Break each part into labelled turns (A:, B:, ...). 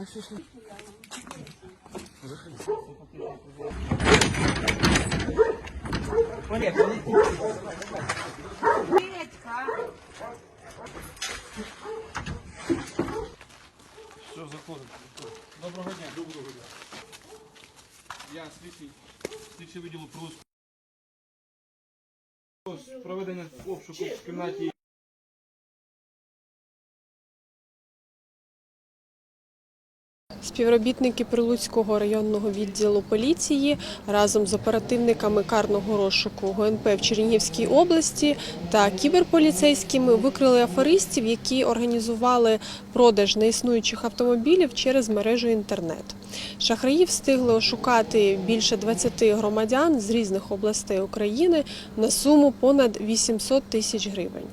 A: А що ж?
B: Все, заходимо. Доброго дня. Доброго дня. Я слідчий, слідчий відділу Прилуцького. Проведення обшуку в кімнаті
C: Співробітники Прилуцького районного відділу поліції разом з оперативниками карного розшуку ГНП в Чернігівській області та кіберполіцейськими викрили аферистів, які організували продаж неіснуючих автомобілів через мережу інтернет. Шахраї встигли ошукати більше 20 громадян з різних областей України на суму понад 800 тисяч гривень.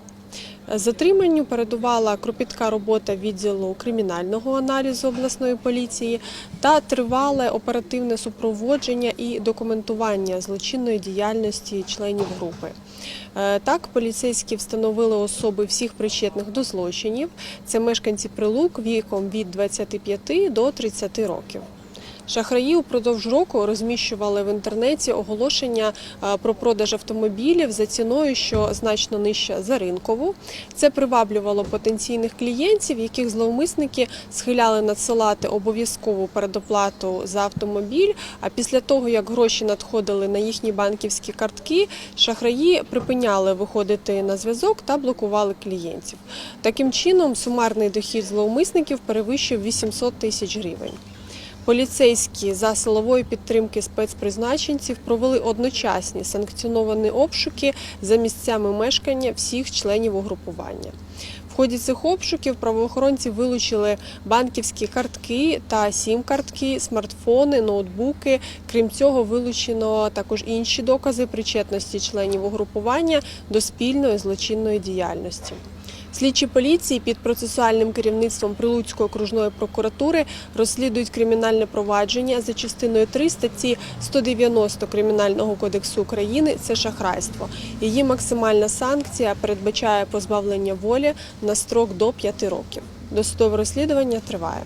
C: Затриманню передувала кропітка робота відділу кримінального аналізу обласної поліції та тривале оперативне супроводження і документування злочинної діяльності членів групи. Е, Так, поліцейські встановили особи всіх причетних до злочинів. Це мешканці прилук віком від 25 до 30 років. Шахраї упродовж року розміщували в інтернеті оголошення про продаж автомобілів за ціною, що значно нижча за ринкову. Це приваблювало потенційних клієнтів, яких зловмисники схиляли надсилати обов'язкову передоплату за автомобіль. А після того, як гроші надходили на їхні банківські картки, шахраї припиняли виходити на зв'язок та блокували клієнтів. Таким чином, сумарний дохід зловмисників перевищив 800 тисяч гривень. Поліцейські за силової підтримки спецпризначенців провели одночасні санкціоновані обшуки за місцями мешкання всіх членів угрупування. В ході цих обшуків правоохоронці вилучили банківські картки та сім-картки, смартфони, ноутбуки. Крім цього, вилучено також інші докази причетності членів угрупування до спільної злочинної діяльності. Слідчі поліції під процесуальним керівництвом Прилуцької окружної прокуратури розслідують кримінальне провадження за частиною 3 статті 190 Кримінального кодексу України. Це шахрайство. Її максимальна санкція передбачає позбавлення волі на строк до 5 років. Досудове розслідування триває.